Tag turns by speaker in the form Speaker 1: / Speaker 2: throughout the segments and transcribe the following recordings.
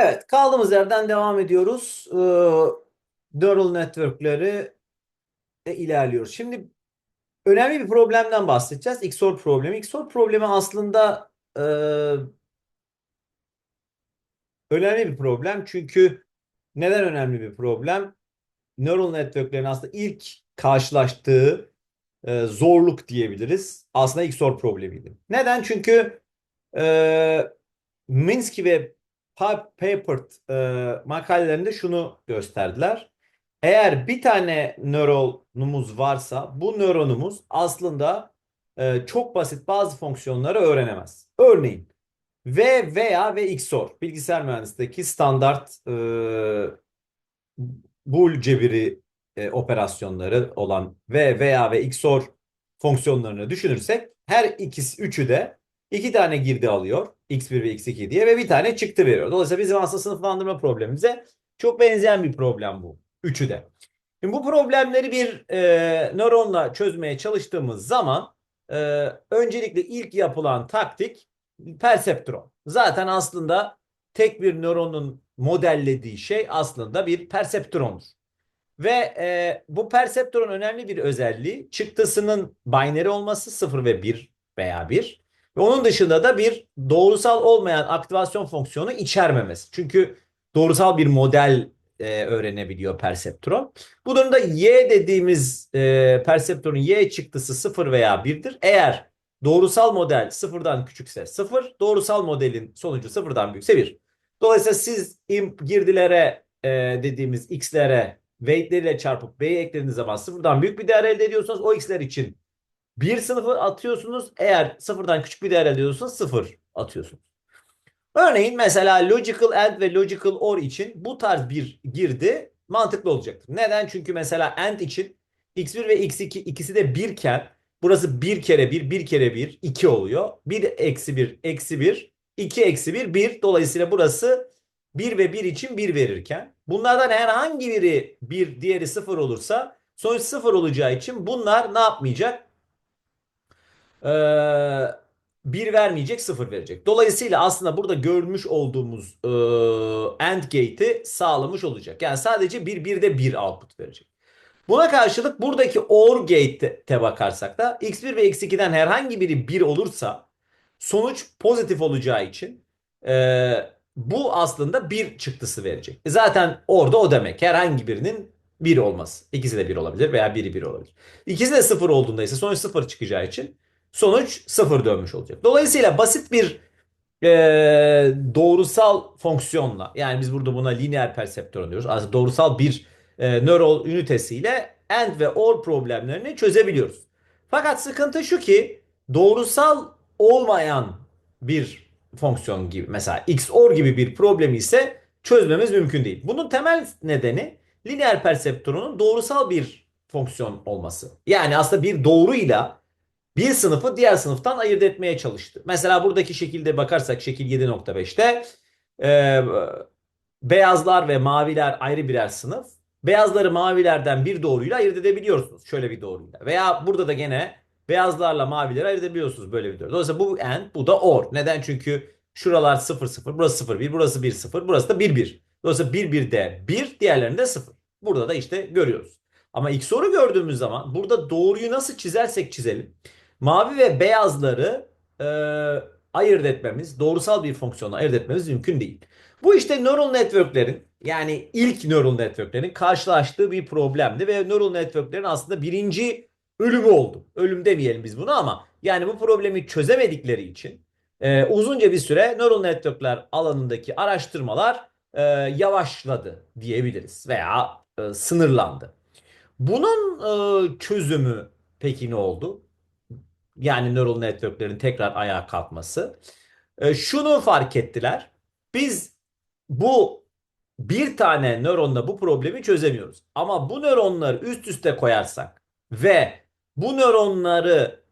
Speaker 1: Evet, kaldığımız yerden devam ediyoruz. Ee, neural network'leri de ilerliyoruz. Şimdi önemli bir problemden bahsedeceğiz. XOR problemi. XOR problemi aslında e, önemli bir problem. Çünkü neden önemli bir problem? Neural network'lerin aslında ilk karşılaştığı e, zorluk diyebiliriz. Aslında XOR problemiydi. Neden? Çünkü e, Minsky ve Papert e, makalelerinde şunu gösterdiler. Eğer bir tane nöronumuz varsa bu nöronumuz aslında e, çok basit bazı fonksiyonları öğrenemez. Örneğin V veya ve XOR bilgisayar mühendisliğindeki standart e, bul cebiri e, operasyonları olan V veya ve XOR fonksiyonlarını düşünürsek her ikisi üçü de iki tane girdi alıyor. X1 ve X2 diye ve bir tane çıktı veriyor. Dolayısıyla bizim aslında sınıflandırma problemimize çok benzeyen bir problem bu. Üçü de. Şimdi bu problemleri bir e, nöronla çözmeye çalıştığımız zaman e, öncelikle ilk yapılan taktik perseptron. Zaten aslında tek bir nöronun modellediği şey aslında bir perseptrondur. Ve e, bu perseptron önemli bir özelliği çıktısının binary olması 0 ve 1 veya 1. Ve onun dışında da bir doğrusal olmayan aktivasyon fonksiyonu içermemesi. Çünkü doğrusal bir model e, öğrenebiliyor perseptron. Bu durumda y dediğimiz e, perseptronun y çıktısı 0 veya 1'dir. Eğer doğrusal model sıfırdan küçükse 0, doğrusal modelin sonucu sıfırdan büyükse 1. Dolayısıyla siz girdilere e, dediğimiz x'lere weightleriyle çarpıp b'yi eklediğiniz zaman sıfırdan büyük bir değer elde ediyorsanız o x'ler için bir sınıfı atıyorsunuz. Eğer sıfırdan küçük bir değer elde ediyorsanız sıfır atıyorsunuz. Örneğin mesela logical and ve logical or için bu tarz bir girdi mantıklı olacaktır. Neden? Çünkü mesela and için x1 ve x2 ikisi de birken burası bir kere bir, bir kere bir, iki oluyor. 1 eksi 1, eksi 1, 2 eksi 1, 1. Dolayısıyla burası 1 ve 1 için 1 verirken bunlardan herhangi biri 1, diğeri 0 olursa sonuç 0 olacağı için bunlar ne yapmayacak? Ee, 1 vermeyecek 0 verecek. Dolayısıyla aslında burada görmüş olduğumuz e, AND gate'i sağlamış olacak. Yani sadece 1 1'de 1 output verecek. Buna karşılık buradaki OR gate'e bakarsak da x1 ve x2'den herhangi biri 1 olursa sonuç pozitif olacağı için e, bu aslında 1 çıktısı verecek. E zaten orada o demek. Herhangi birinin 1 olması. İkisi de 1 olabilir veya biri 1 olabilir. İkisi de 0 olduğunda ise sonuç 0 çıkacağı için sonuç 0 dönmüş olacak. Dolayısıyla basit bir e, doğrusal fonksiyonla yani biz burada buna lineer perseptron diyoruz. Aslında doğrusal bir e, nöral ünitesiyle AND ve OR problemlerini çözebiliyoruz. Fakat sıkıntı şu ki doğrusal olmayan bir fonksiyon gibi mesela XOR gibi bir problemi ise çözmemiz mümkün değil. Bunun temel nedeni lineer perseptronun doğrusal bir fonksiyon olması. Yani aslında bir doğruyla bir sınıfı diğer sınıftan ayırt etmeye çalıştı. Mesela buradaki şekilde bakarsak şekil 7.5'te e, beyazlar ve maviler ayrı birer sınıf. Beyazları mavilerden bir doğruyla ayırt edebiliyorsunuz. Şöyle bir doğruyla. Veya burada da gene beyazlarla mavileri ayırt edebiliyorsunuz böyle bir doğru. Dolayısıyla bu AND bu da OR. Neden? Çünkü şuralar 0 0, burası 0 1, burası 1 0, burası da 1 1. Dolayısıyla 1 1 de 1, diğerlerinde 0. Burada da işte görüyoruz. Ama XOR'u gördüğümüz zaman burada doğruyu nasıl çizersek çizelim. Mavi ve beyazları e, ayırt etmemiz, doğrusal bir fonksiyonla ayırt etmemiz mümkün değil. Bu işte neural network'lerin yani ilk neural network'lerin karşılaştığı bir problemdi ve neural network'lerin aslında birinci ölümü oldu. Ölüm demeyelim biz bunu ama yani bu problemi çözemedikleri için e, uzunca bir süre neural network'ler alanındaki araştırmalar e, yavaşladı diyebiliriz veya e, sınırlandı. Bunun e, çözümü peki ne oldu? Yani neural network'lerin tekrar ayağa kalkması. E, şunu fark ettiler. Biz bu bir tane nöronla bu problemi çözemiyoruz. Ama bu nöronları üst üste koyarsak ve bu nöronları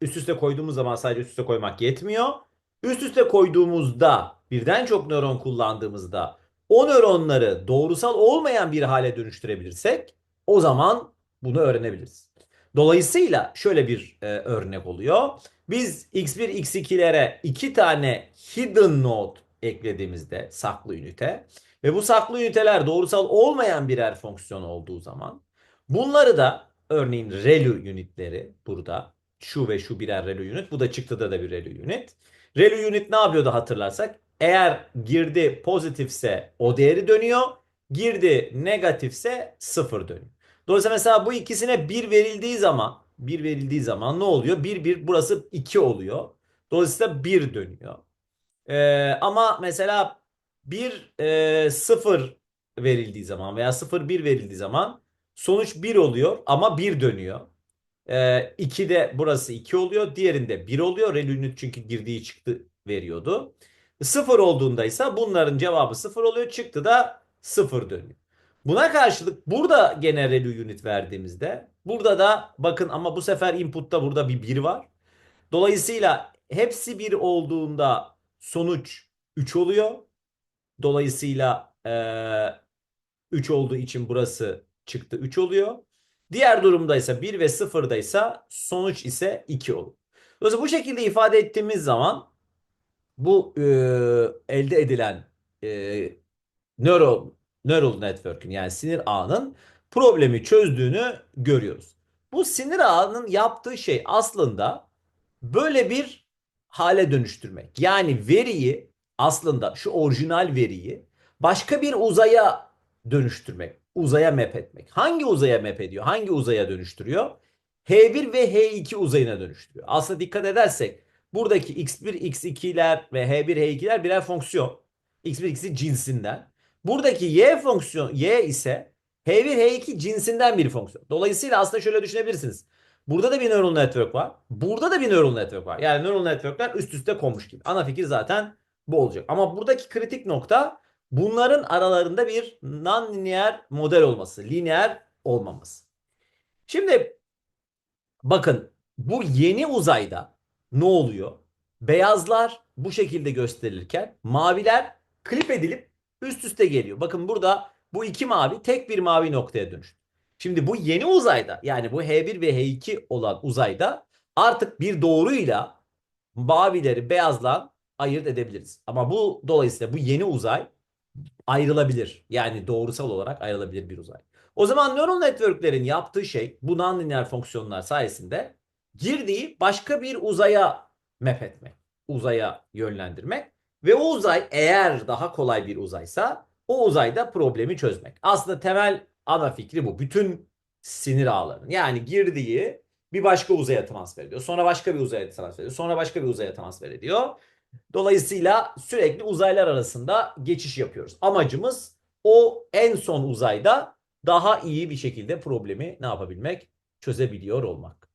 Speaker 1: üst üste koyduğumuz zaman sadece üst üste koymak yetmiyor. Üst üste koyduğumuzda birden çok nöron kullandığımızda o nöronları doğrusal olmayan bir hale dönüştürebilirsek o zaman bunu öğrenebiliriz. Dolayısıyla şöyle bir e, örnek oluyor. Biz x1 x2'lere iki tane hidden node eklediğimizde saklı ünite ve bu saklı üniteler doğrusal olmayan birer fonksiyon olduğu zaman bunları da örneğin ReLU unitleri burada şu ve şu birer ReLU unit bu da çıktıda da bir ReLU unit. ReLU unit ne yapıyordu hatırlarsak? Eğer girdi pozitifse o değeri dönüyor. Girdi negatifse sıfır dönüyor. Dolayısıyla mesela bu ikisine 1 verildiği zaman 1 verildiği zaman ne oluyor? 1 1 burası 2 oluyor. Dolayısıyla 1 dönüyor. Ee, ama mesela 1 e, 0 verildiği zaman veya 0 1 verildiği zaman sonuç 1 oluyor ama 1 dönüyor. Ee, 2 de burası 2 oluyor. Diğerinde 1 oluyor. Rel unit çünkü girdiği çıktı veriyordu. 0 olduğunda ise bunların cevabı 0 oluyor. Çıktı da 0 dönüyor. Buna karşılık burada gene ReLU unit verdiğimizde burada da bakın ama bu sefer input'ta burada bir 1 var. Dolayısıyla hepsi 1 olduğunda sonuç 3 oluyor. Dolayısıyla e, 3 olduğu için burası çıktı 3 oluyor. Diğer durumda ise 1 ve 0'da ise sonuç ise 2 olur. Dolayısıyla bu şekilde ifade ettiğimiz zaman bu e, elde edilen e, neural, neural network'ün yani sinir ağının problemi çözdüğünü görüyoruz. Bu sinir ağının yaptığı şey aslında böyle bir hale dönüştürmek. Yani veriyi aslında şu orijinal veriyi başka bir uzaya dönüştürmek. Uzaya map etmek. Hangi uzaya map ediyor? Hangi uzaya dönüştürüyor? H1 ve H2 uzayına dönüştürüyor. Aslında dikkat edersek buradaki X1, X2'ler ve H1, H2'ler birer fonksiyon. X1, X2 cinsinden. Buradaki Y fonksiyon Y ise H1, H2 cinsinden bir fonksiyon. Dolayısıyla aslında şöyle düşünebilirsiniz. Burada da bir neural network var. Burada da bir neural network var. Yani neural networkler üst üste konmuş gibi. Ana fikir zaten bu olacak. Ama buradaki kritik nokta bunların aralarında bir non-linear model olması. Lineer olmaması. Şimdi bakın bu yeni uzayda ne oluyor? Beyazlar bu şekilde gösterilirken maviler klip edilip üst üste geliyor. Bakın burada bu iki mavi tek bir mavi noktaya dönüştü. Şimdi bu yeni uzayda yani bu H1 ve H2 olan uzayda artık bir doğruyla mavileri beyazla ayırt edebiliriz. Ama bu dolayısıyla bu yeni uzay ayrılabilir. Yani doğrusal olarak ayrılabilir bir uzay. O zaman neural network'lerin yaptığı şey bu nonlinear fonksiyonlar sayesinde girdiği başka bir uzaya map etmek. Uzaya yönlendirmek ve o uzay eğer daha kolay bir uzaysa o uzayda problemi çözmek. Aslında temel ana fikri bu. Bütün sinir ağlarının yani girdiği bir başka uzaya transfer ediyor. Sonra başka bir uzaya transfer ediyor. Sonra başka bir uzaya transfer ediyor. Dolayısıyla sürekli uzaylar arasında geçiş yapıyoruz. Amacımız o en son uzayda daha iyi bir şekilde problemi ne yapabilmek? Çözebiliyor olmak.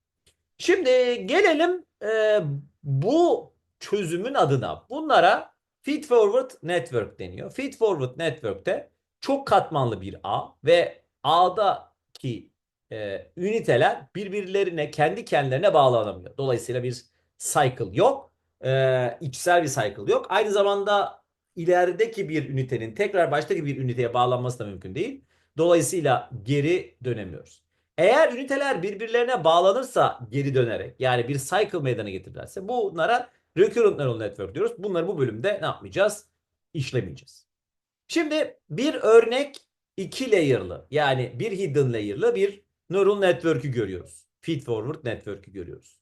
Speaker 1: Şimdi gelelim e, bu çözümün adına. Bunlara feed forward network deniyor. Feed forward network'te çok katmanlı bir ağ ve ağdaki e, üniteler birbirlerine kendi kendilerine bağlanamıyor. Dolayısıyla bir cycle yok. E, içsel bir cycle yok. Aynı zamanda ilerideki bir ünitenin tekrar baştaki bir üniteye bağlanması da mümkün değil. Dolayısıyla geri dönemiyoruz. Eğer üniteler birbirlerine bağlanırsa geri dönerek yani bir cycle meydana getirirlerse bunlara recurrent neural network diyoruz. Bunları bu bölümde ne yapmayacağız? İşlemeyeceğiz. Şimdi bir örnek iki layer'lı yani bir hidden layer'lı bir neural network'ü görüyoruz. Feed forward network'ü görüyoruz.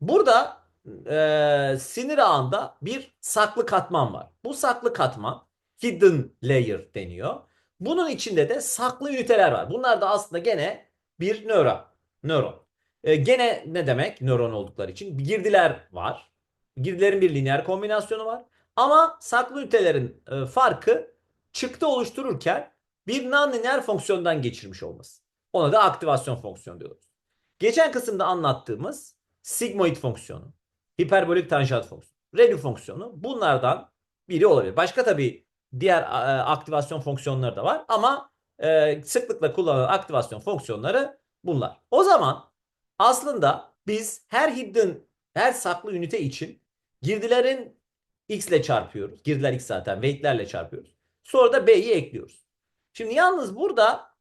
Speaker 1: Burada e, sinir ağında bir saklı katman var. Bu saklı katman hidden layer deniyor. Bunun içinde de saklı üniteler var. Bunlar da aslında gene bir nöron. Nöron. E, gene ne demek nöron oldukları için? Girdiler var. Girdilerin bir lineer kombinasyonu var. Ama saklı ünitelerin e, farkı çıktı oluştururken bir non-lineer fonksiyondan geçirmiş olması. Ona da aktivasyon fonksiyonu diyoruz. Geçen kısımda anlattığımız sigmoid fonksiyonu, hiperbolik tanjant fonksiyonu, ReLU fonksiyonu bunlardan biri olabilir. Başka tabii diğer e, aktivasyon fonksiyonları da var ama e, sıklıkla kullanılan aktivasyon fonksiyonları bunlar. O zaman aslında biz her hidden, her saklı ünite için girdilerin x ile çarpıyoruz. Girdiler x zaten weight'lerle çarpıyoruz. Sonra da b'yi ekliyoruz. Şimdi yalnız burada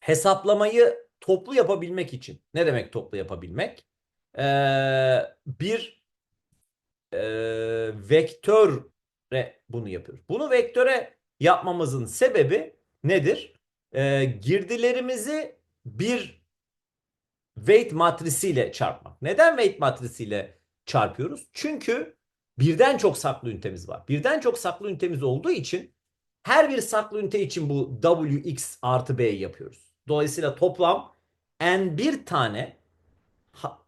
Speaker 1: hesaplamayı toplu yapabilmek için ne demek toplu yapabilmek? Ee, bir e, vektör bunu yapıyoruz. Bunu vektöre yapmamızın sebebi nedir? Ee, girdilerimizi bir weight matrisiyle çarpmak. Neden weight matrisiyle çarpıyoruz? Çünkü birden çok saklı ünitemiz var. Birden çok saklı ünitemiz olduğu için her bir saklı ünite için bu wx artı b yapıyoruz. Dolayısıyla toplam n bir tane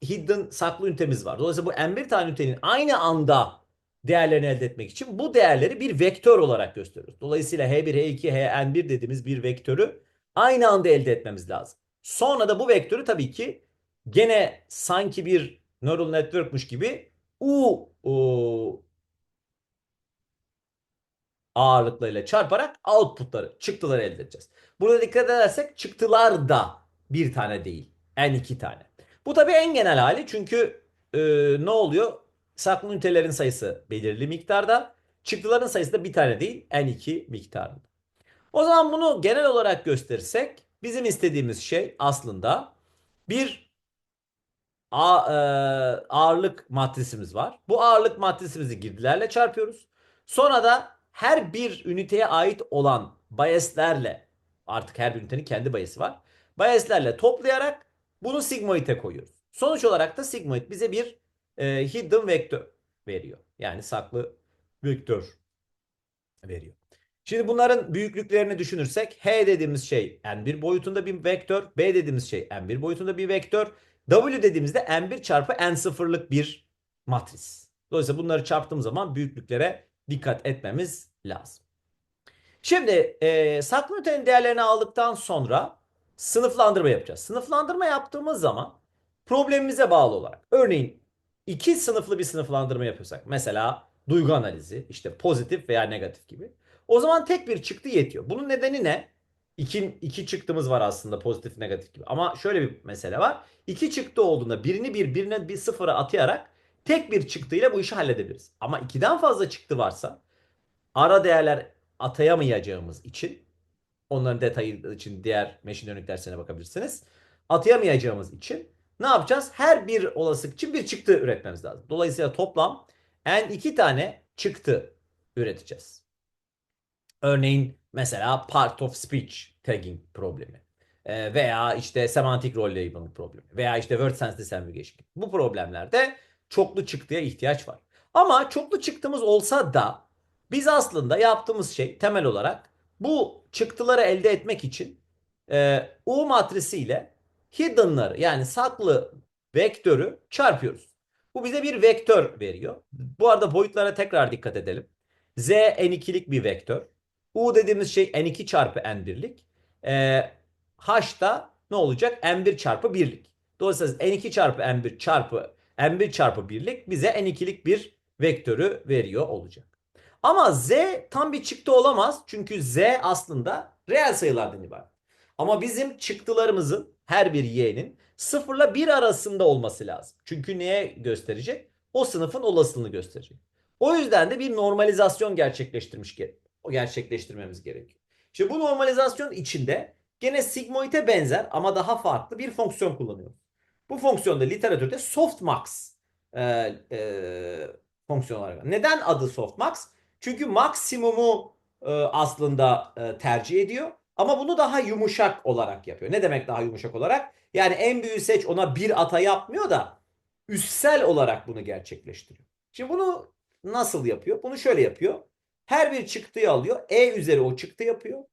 Speaker 1: hidden saklı ünitemiz var. Dolayısıyla bu n1 tane ünitenin aynı anda değerlerini elde etmek için bu değerleri bir vektör olarak gösteriyoruz. Dolayısıyla h1, h2, hn1 dediğimiz bir vektörü aynı anda elde etmemiz lazım. Sonra da bu vektörü tabii ki gene sanki bir neural network'muş gibi u, u ağırlıklarıyla çarparak outputları, çıktıları elde edeceğiz. Burada dikkat edersek çıktılar da bir tane değil. En iki tane. Bu tabii en genel hali çünkü e, ne oluyor? Saklı ünitelerin sayısı belirli miktarda. Çıktıların sayısı da bir tane değil. En iki miktarında. O zaman bunu genel olarak gösterirsek bizim istediğimiz şey aslında bir e, ağırlık matrisimiz var. Bu ağırlık matrisimizi girdilerle çarpıyoruz. Sonra da her bir üniteye ait olan biaslerle artık her bir ünitenin kendi bias'i var. Biaslerle toplayarak bunu sigmoid'e koyuyoruz. Sonuç olarak da sigmoid bize bir e, hidden vektör veriyor. Yani saklı vektör veriyor. Şimdi bunların büyüklüklerini düşünürsek H dediğimiz şey n1 boyutunda bir vektör, B dediğimiz şey n1 boyutunda bir vektör, W dediğimizde n1 çarpı n0'lık bir matris. Dolayısıyla bunları çarptığım zaman büyüklüklere dikkat etmemiz lazım. Şimdi e, saklı ünitenin değerlerini aldıktan sonra sınıflandırma yapacağız. Sınıflandırma yaptığımız zaman problemimize bağlı olarak örneğin iki sınıflı bir sınıflandırma yapıyorsak mesela duygu analizi işte pozitif veya negatif gibi o zaman tek bir çıktı yetiyor. Bunun nedeni ne? İki, iki çıktımız var aslında pozitif negatif gibi. Ama şöyle bir mesele var. İki çıktı olduğunda birini bir birine bir sıfıra atayarak tek bir çıktıyla bu işi halledebiliriz. Ama ikiden fazla çıktı varsa ara değerler atayamayacağımız için onların detayı için diğer machine learning dersine bakabilirsiniz. Atayamayacağımız için ne yapacağız? Her bir olasılık için bir çıktı üretmemiz lazım. Dolayısıyla toplam n iki tane çıktı üreteceğiz. Örneğin mesela part of speech tagging problemi ee, veya işte semantik rol labeling problemi veya işte word sense disambiguation. Bu problemlerde çoklu çıktıya ihtiyaç var. Ama çoklu çıktımız olsa da biz aslında yaptığımız şey temel olarak bu çıktıları elde etmek için e, U matrisiyle hidden'ları yani saklı vektörü çarpıyoruz. Bu bize bir vektör veriyor. Bu arada boyutlara tekrar dikkat edelim. Z n2'lik bir vektör. U dediğimiz şey n2 çarpı n1'lik. E, H da ne olacak? n1 çarpı 1'lik. Dolayısıyla n2 çarpı n1 çarpı n1 çarpı 1'lik bize n2'lik bir vektörü veriyor olacak. Ama z tam bir çıktı olamaz. Çünkü z aslında reel sayılardan ibaret. Ama bizim çıktılarımızın her bir y'nin 0 ile 1 arasında olması lazım. Çünkü neye gösterecek? O sınıfın olasılığını gösterecek. O yüzden de bir normalizasyon gerçekleştirmiş gerçekleştirmemiz gerekiyor. İşte bu normalizasyon içinde gene sigmoid'e benzer ama daha farklı bir fonksiyon kullanıyoruz. Bu fonksiyonda literatürde softmax e, e, fonksiyon olarak. Neden adı softmax? Çünkü maksimumu e, aslında e, tercih ediyor. Ama bunu daha yumuşak olarak yapıyor. Ne demek daha yumuşak olarak? Yani en büyüğü seç ona bir ata yapmıyor da üssel olarak bunu gerçekleştiriyor. Şimdi bunu nasıl yapıyor? Bunu şöyle yapıyor. Her bir çıktıyı alıyor. E üzeri o çıktı yapıyor.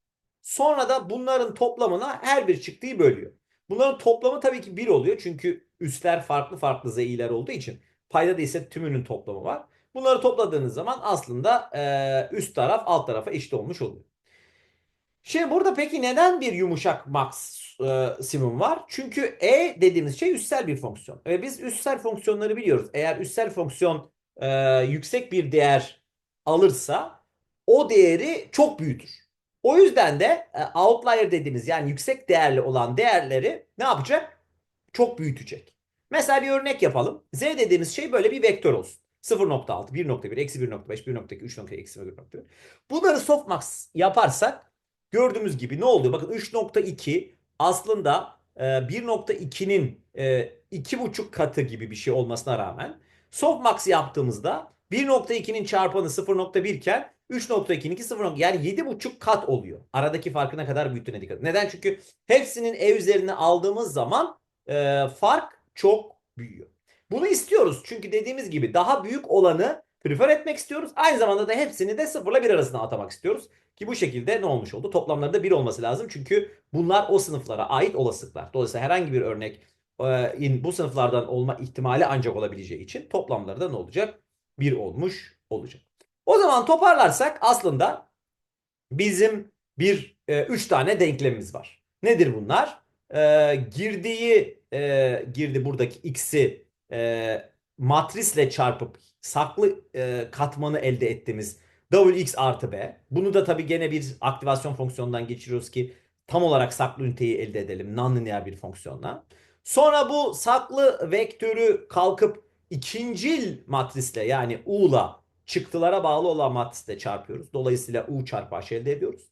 Speaker 1: Sonra da bunların toplamına her bir çıktıyı bölüyor. Bunların toplamı tabii ki 1 oluyor. Çünkü üstler farklı farklı z'ler olduğu için payda da ise tümünün toplamı var. Bunları topladığınız zaman aslında e, üst taraf alt tarafa eşit olmuş oluyor. Şimdi burada peki neden bir yumuşak maksimum var? Çünkü e dediğimiz şey üstsel bir fonksiyon. Ve biz üstsel fonksiyonları biliyoruz. Eğer üstsel fonksiyon e, yüksek bir değer alırsa o değeri çok büyütür. O yüzden de e, outlier dediğimiz yani yüksek değerli olan değerleri ne yapacak? Çok büyütecek. Mesela bir örnek yapalım. Z dediğimiz şey böyle bir vektör olsun. 0.6, 1.1, eksi 1.5, 1.2, 3.2, eksi 1.1. Bunları softmax yaparsak gördüğümüz gibi ne oluyor? Bakın 3.2 aslında 1.2'nin e, 2.5 e, katı gibi bir şey olmasına rağmen softmax yaptığımızda 1.2'nin çarpanı 0.1 iken 3.2'ninki 0. Yani 7.5 kat oluyor. Aradaki farkı ne kadar büyüttüğüne dikkat. Neden? Çünkü hepsinin e üzerine aldığımız zaman e, fark çok büyüyor. Bunu istiyoruz. Çünkü dediğimiz gibi daha büyük olanı prefer etmek istiyoruz. Aynı zamanda da hepsini de 0 ile 1 arasına atamak istiyoruz. Ki bu şekilde ne olmuş oldu? Toplamlarında 1 olması lazım. Çünkü bunlar o sınıflara ait olasılıklar. Dolayısıyla herhangi bir örnek e, bu sınıflardan olma ihtimali ancak olabileceği için toplamları da ne olacak? 1 olmuş olacak. O zaman toparlarsak aslında bizim bir 3 e, tane denklemimiz var. Nedir bunlar? E, girdiği e, girdi buradaki x'i e, matrisle çarpıp saklı e, katmanı elde ettiğimiz wx artı b. Bunu da tabii gene bir aktivasyon fonksiyonundan geçiriyoruz ki tam olarak saklı üniteyi elde edelim nonlinear bir fonksiyonla. Sonra bu saklı vektörü kalkıp ikincil matrisle yani u'la çıktılara bağlı olan matrisle çarpıyoruz. Dolayısıyla u çarpı h elde ediyoruz.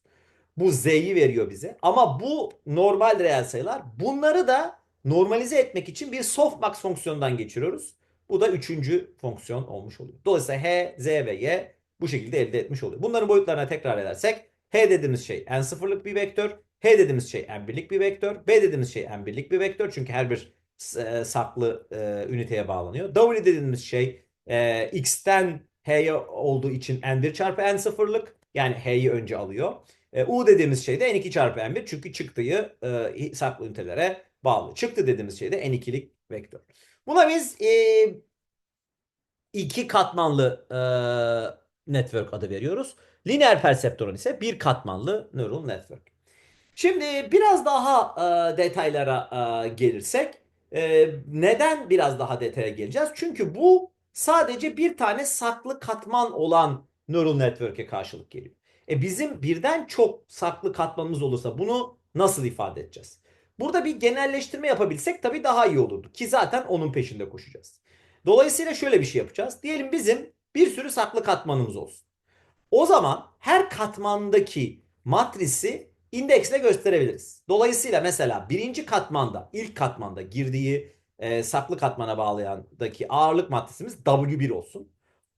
Speaker 1: Bu z'yi veriyor bize. Ama bu normal reel sayılar. Bunları da normalize etmek için bir softmax fonksiyonundan geçiriyoruz. Bu da üçüncü fonksiyon olmuş oluyor. Dolayısıyla h, z ve y bu şekilde elde etmiş oluyor. Bunların boyutlarına tekrar edersek h dediğimiz şey n sıfırlık bir vektör. H dediğimiz şey n birlik bir vektör. B dediğimiz şey n birlik bir vektör. Çünkü her bir e, saklı e, üniteye bağlanıyor. W dediğimiz şey e, x'ten h'ye olduğu için n1 çarpı n sıfırlık. Yani h'yi önce alıyor. E, U dediğimiz şey de n2 çarpı n1 çünkü çıktıyı e, saklı ünitelere bağlı. Çıktı dediğimiz şey de n2'lik vektör. Buna biz e, iki katmanlı e, network adı veriyoruz. Lineer perseptron ise bir katmanlı neural network. Şimdi biraz daha e, detaylara e, gelirsek e, neden biraz daha detaya geleceğiz? Çünkü bu sadece bir tane saklı katman olan neural network'e karşılık geliyor. E bizim birden çok saklı katmanımız olursa bunu nasıl ifade edeceğiz? Burada bir genelleştirme yapabilsek tabii daha iyi olurdu. Ki zaten onun peşinde koşacağız. Dolayısıyla şöyle bir şey yapacağız. Diyelim bizim bir sürü saklı katmanımız olsun. O zaman her katmandaki matrisi indeksle gösterebiliriz. Dolayısıyla mesela birinci katmanda, ilk katmanda girdiği e, saklı katmana bağlayandaki ağırlık matrisimiz W1 olsun.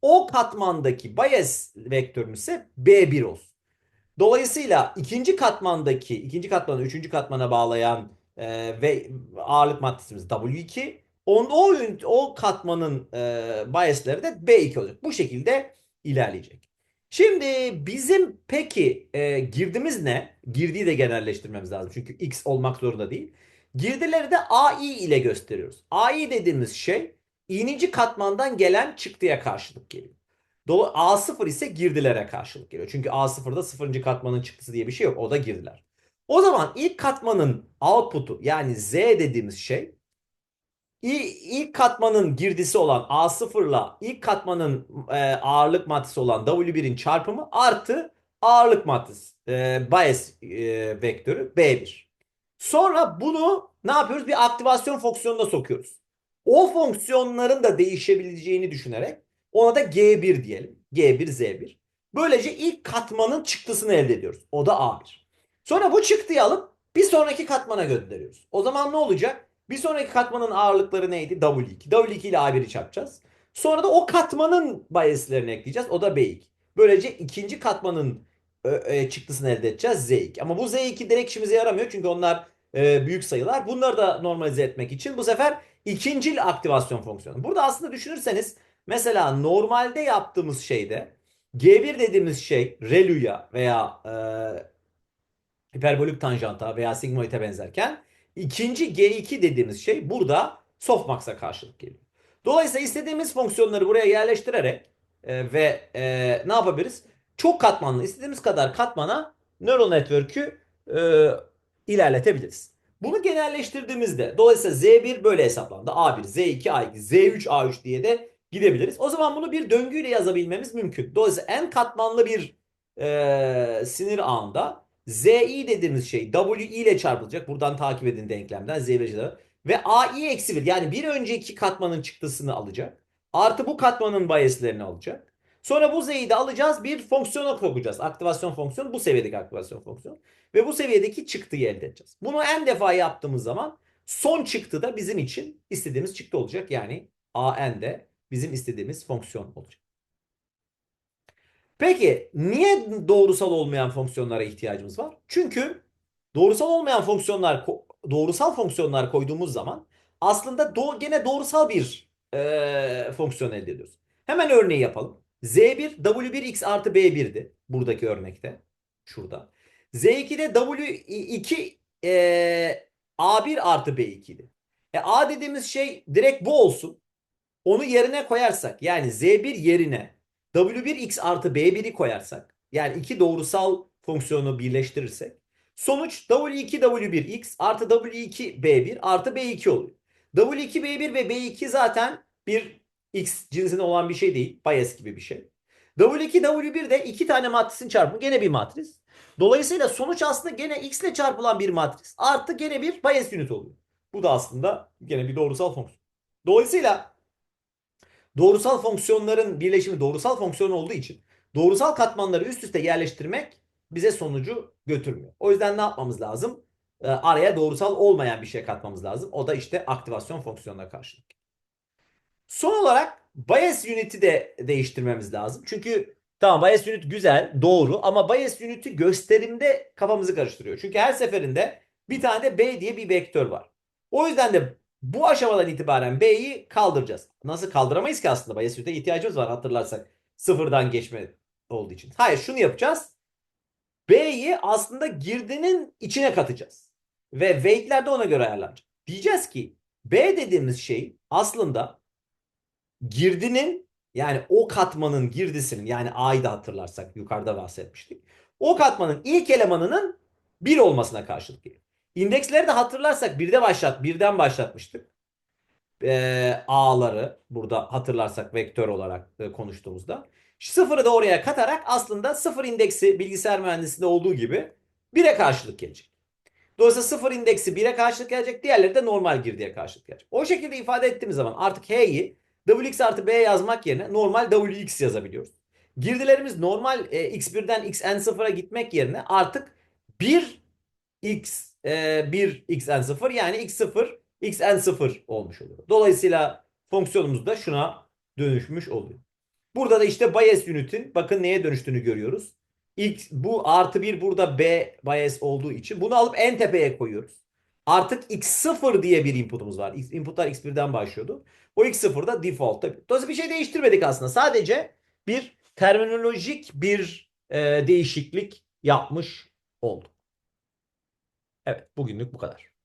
Speaker 1: O katmandaki bias vektörümüz ise B1 olsun. Dolayısıyla ikinci katmandaki, ikinci katmanı üçüncü katmana bağlayan e, ve ağırlık matrisimiz W2. Onda o, o katmanın e, biasları da B2 olacak. Bu şekilde ilerleyecek. Şimdi bizim peki e, girdimiz ne? Girdiği de genelleştirmemiz lazım. Çünkü X olmak zorunda değil. Girdileri de AI ile gösteriyoruz. AI dediğimiz şey İninci katmandan gelen çıktıya karşılık geliyor. A0 ise girdilere karşılık geliyor. Çünkü A0'da sıfırıncı katmanın çıktısı diye bir şey yok. O da girdiler. O zaman ilk katmanın output'u yani Z dediğimiz şey ilk katmanın girdisi olan A0 ile ilk katmanın e, ağırlık maddesi olan W1'in çarpımı artı ağırlık maddesi e, bias e, vektörü B1. Sonra bunu ne yapıyoruz? Bir aktivasyon fonksiyonuna sokuyoruz. O fonksiyonların da değişebileceğini düşünerek ona da G1 diyelim. G1, Z1. Böylece ilk katmanın çıktısını elde ediyoruz. O da A1. Sonra bu çıktıyı alıp bir sonraki katmana gönderiyoruz. O zaman ne olacak? Bir sonraki katmanın ağırlıkları neydi? W2. W2 ile A1'i çarpacağız. Sonra da o katmanın biaslerini ekleyeceğiz. O da B2. Böylece ikinci katmanın e, çıktısını elde edeceğiz Z2. Ama bu Z2 direkt işimize yaramıyor. Çünkü onlar e, büyük sayılar. Bunları da normalize etmek için bu sefer ikincil aktivasyon fonksiyonu. Burada aslında düşünürseniz mesela normalde yaptığımız şeyde G1 dediğimiz şey ReLU'ya veya e, hiperbolik tanjanta veya sigmoide benzerken ikinci G2 dediğimiz şey burada softmax'a karşılık geliyor. Dolayısıyla istediğimiz fonksiyonları buraya yerleştirerek e, ve e, ne yapabiliriz? Çok katmanlı istediğimiz kadar katmana neural network'ü e, ilerletebiliriz. Bunu genelleştirdiğimizde dolayısıyla Z1 böyle hesaplandı. A1, Z2, A2, Z3, A3 diye de gidebiliriz. O zaman bunu bir döngüyle yazabilmemiz mümkün. Dolayısıyla en katmanlı bir e, sinir ağında ZI dediğimiz şey WI ile çarpılacak. Buradan takip edin denklemden Z1 ve AI eksi 1 yani bir önceki katmanın çıktısını alacak. Artı bu katmanın biaslerini alacak. Sonra bu z'yi de alacağız bir fonksiyona sokacağız. Aktivasyon fonksiyonu bu seviyedeki aktivasyon fonksiyonu. Ve bu seviyedeki çıktıyı elde edeceğiz. Bunu en defa yaptığımız zaman son çıktı da bizim için istediğimiz çıktı olacak. Yani AN de bizim istediğimiz fonksiyon olacak. Peki niye doğrusal olmayan fonksiyonlara ihtiyacımız var? Çünkü doğrusal olmayan fonksiyonlar doğrusal fonksiyonlar koyduğumuz zaman aslında do gene doğrusal bir e, fonksiyon elde ediyoruz. Hemen örneği yapalım. Z1 W1x artı B1'di buradaki örnekte. Şurada. Z2'de W2 e, A1 artı B2'di. E, A dediğimiz şey direkt bu olsun. Onu yerine koyarsak yani Z1 yerine W1x artı B1'i koyarsak yani iki doğrusal fonksiyonu birleştirirsek sonuç W2 W1x artı W2 B1 artı B2 oluyor. W2 B1 ve B2 zaten bir x cinsinde olan bir şey değil. Bayes gibi bir şey. W2 W1 de iki tane matrisin çarpımı gene bir matris. Dolayısıyla sonuç aslında gene x ile çarpılan bir matris artı gene bir Bayes ünit oluyor. Bu da aslında gene bir doğrusal fonksiyon. Dolayısıyla doğrusal fonksiyonların birleşimi doğrusal fonksiyon olduğu için doğrusal katmanları üst üste yerleştirmek bize sonucu götürmüyor. O yüzden ne yapmamız lazım? Ee, araya doğrusal olmayan bir şey katmamız lazım. O da işte aktivasyon fonksiyonuna karşılık. Son olarak Bayes unit'i de değiştirmemiz lazım. Çünkü tamam Bayes unit güzel, doğru ama Bayes unit'i gösterimde kafamızı karıştırıyor. Çünkü her seferinde bir tane de B diye bir vektör var. O yüzden de bu aşamadan itibaren B'yi kaldıracağız. Nasıl kaldıramayız ki aslında? Bayes unit'e ihtiyacımız var hatırlarsak. Sıfırdan geçme olduğu için. Hayır şunu yapacağız. B'yi aslında girdinin içine katacağız. Ve weight'ler de ona göre ayarlanacak. Diyeceğiz ki B dediğimiz şey aslında girdinin yani o katmanın girdisinin yani A'yı da hatırlarsak yukarıda bahsetmiştik. O katmanın ilk elemanının 1 olmasına karşılık geliyor. İndeksleri de hatırlarsak birde başlat, birden başlatmıştık. Ee, A'ları burada hatırlarsak vektör olarak e, konuştuğumuzda. Sıfırı da oraya katarak aslında sıfır indeksi bilgisayar mühendisliğinde olduğu gibi 1'e karşılık gelecek. Dolayısıyla sıfır indeksi 1'e karşılık gelecek. Diğerleri de normal girdiye karşılık gelecek. O şekilde ifade ettiğimiz zaman artık H'yi Wx artı B yazmak yerine normal Wx yazabiliyoruz. Girdilerimiz normal e, x1'den xn0'a gitmek yerine artık 1 x e, 1 xn0 yani x0 xn0 olmuş oluyor. Dolayısıyla fonksiyonumuz da şuna dönüşmüş oluyor. Burada da işte Bayes unit'in bakın neye dönüştüğünü görüyoruz. X, bu artı 1 burada B Bayes olduğu için bunu alıp en tepeye koyuyoruz. Artık x0 diye bir inputumuz var. Inputlar x1'den başlıyordu. O x0 da default. Dolayısıyla bir şey değiştirmedik aslında. Sadece bir terminolojik bir e, değişiklik yapmış olduk. Evet bugünlük bu kadar.